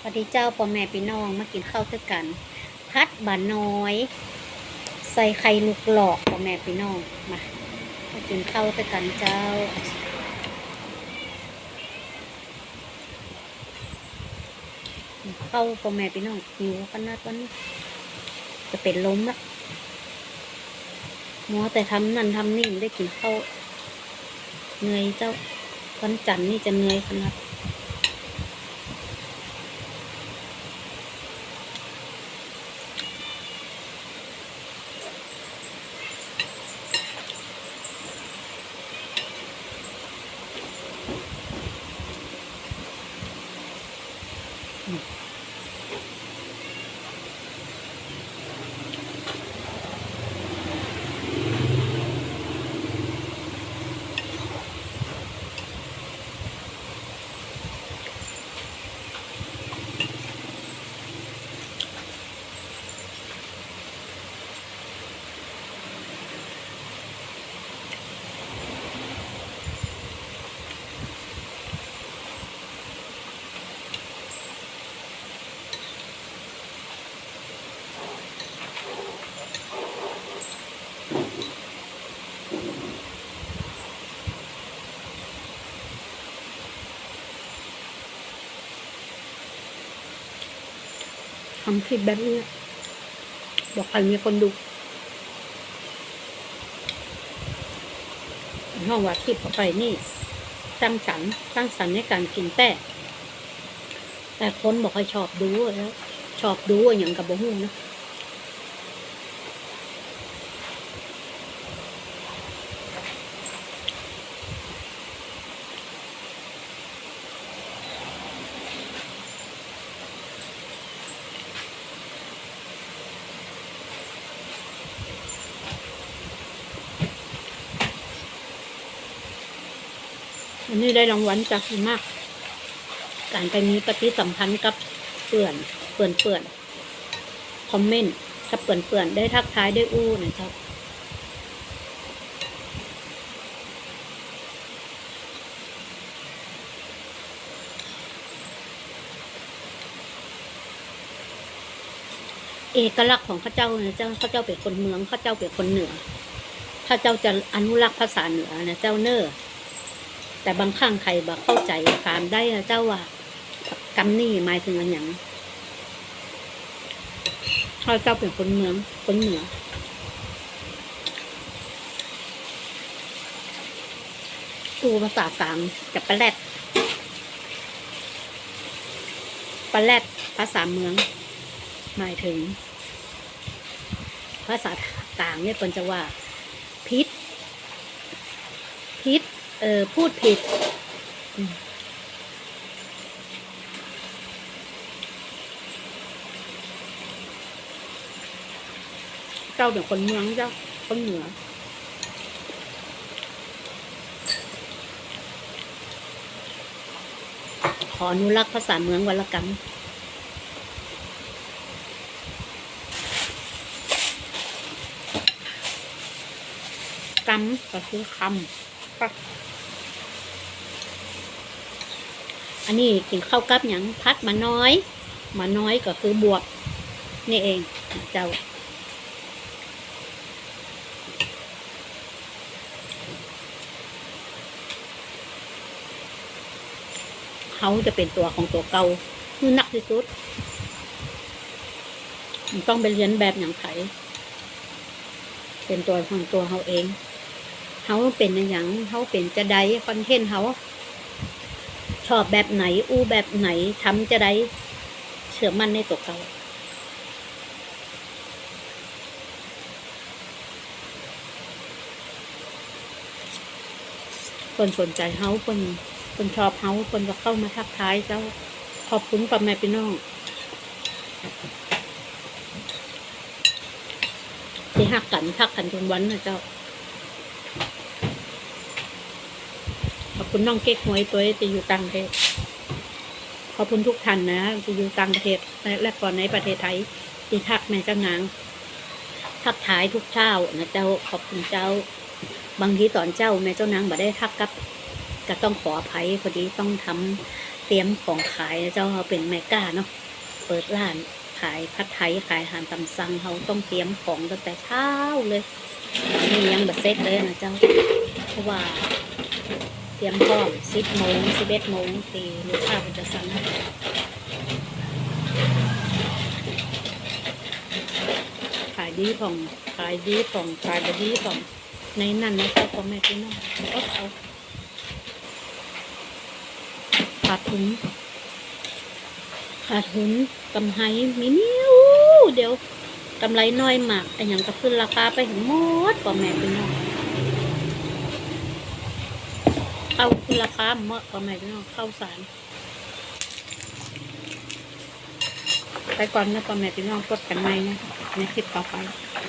สวัสดีเจ้าพ่อแม่พี่น้องมากินข้าวด้วยกัน พัดบาน้อย ใส่ไข่ลูกหลอกพ่อแม่พี่น้องมามากินข้าวด้วยกันเจ้าเข้าพ่อแม่พี่น้องหิวขนาดวันนี้จะเป็นล้มละมัวแต่ทำนั่นทำนี่ไม่ได้กินข้าวเหนื่อยเจ้าวันจันทร์นี่จะเหนื่อยขนาด ทำคลิปแบบนี้บอกใครมีคนดูห้องว่าคลิปออกไปนี่สร้างสรรค์สร้างสรรค์ในการกินแต่ แต่คนบอกให้ชอบดูแล้ว ชอบดูอย่างกับบ่ฮู้นะ อันนี้ได้รางวัลจากมาก การไปมีปฏิสัมพันธ์กับเปื่อนเปื่อนเปื่อนคอมเมนต์ถ้าเปื่อนเปื่อนได้ทักทายได้อู้นะเจ้าเอกลักษณ์ของข้าเจ้านะเจ้าข้าเจ้าเป็นคนเมืองข้าเจ้าเป็นคนเหนือถ้าเจ้าจะอนุรักษ์ภาษาเหนือนะเจ้าเนอ แต่บางครั้งใครบ่เข้าใจฟามได้เจ้าว่ากำนี่หมายถึงอะไรอย่างข้าเจ้าเป็นคนเมืองคนเหนือตูภาษากลางจะปลาแรดปลาแรดภาษาเมือง หมายถึง ภาษากลางเนี่ยคนจะว่าพิษพิษ เออ พูดผิด เจ้าเป็นคนเมืองเจ้า คนเหนือขออนุรักษ์ภาษาเมืองวรรณกรรมกำก็คือคำค่ะ อันนี้กินข้าวกับหยังพัดมาน้อย มาน้อยก็คือบวกนี่เองเจ้าเขาจะเป็นตัวของตัวเกาคือหนักที่สุดมันต้องไปเรียนแบบอย่างไผเป็นตัวของตัวเขาเอง เขาเป็นอย่างเขาเป็นจะได้คอนเทนต์เขา ชอบแบบไหน อู้แบบไหนทำจะได้เชื่อมั่นในตัวเขาคนสนใจเขาคนคนชอบเขาคนก็เข้ามาทักทายเจ้า ขอบคุณพ่อแม่พี่น้องที่หักกันทักกันจนวันนะเจ้า ขอบคุณน้องเก๊กหวยตัวที่อยู่ต่างประเทศขอบคุณทุกท่านนะที่อยู่ต่างประเทศและก่อนในประเทศไทยที่ทักแม่เจ้านางทักทายทุกเช้านะเจ้าขอบคุณเจ้า บางทีตอนเจ้าแม่เจ้านางบ่ได้ทักกับก็ต้องขออภัยพอดีต้องทำเตรียมของขายนะเจ้าเราเป็นแม่ก้าเนาะเปิดร้านขายพัดไทยขายอาหารตำสั่งเขาต้องเตรียมของตั้งแต่เช้าเลยตอนนี้ยังบัดเซ็ตเลยนะเจ้าเพราะว่า เตรียมพร้อมสิบโมงสิบเอ็ดโมงตีลูกค้ามันจะสั่งขายดีผ่องขายดีผ่องขายบดีผ่องในนั้นนะเจ้าพ่อแม่พี่น้องก็เอาขาดทุนขาดทุนกำไรมีนิ้วเดี๋ยวกำไรน้อยมากแต่อย่างก็ขึ้นราคาไปถึงหมดพ่อแม่พี่น้อง เข้าคุณราคาเมื่อกับแม่พี่น้องเข้าสารไปก่อนนะพ่อแม่พี่น้องกดกันไหมนะในคลิปต่อไป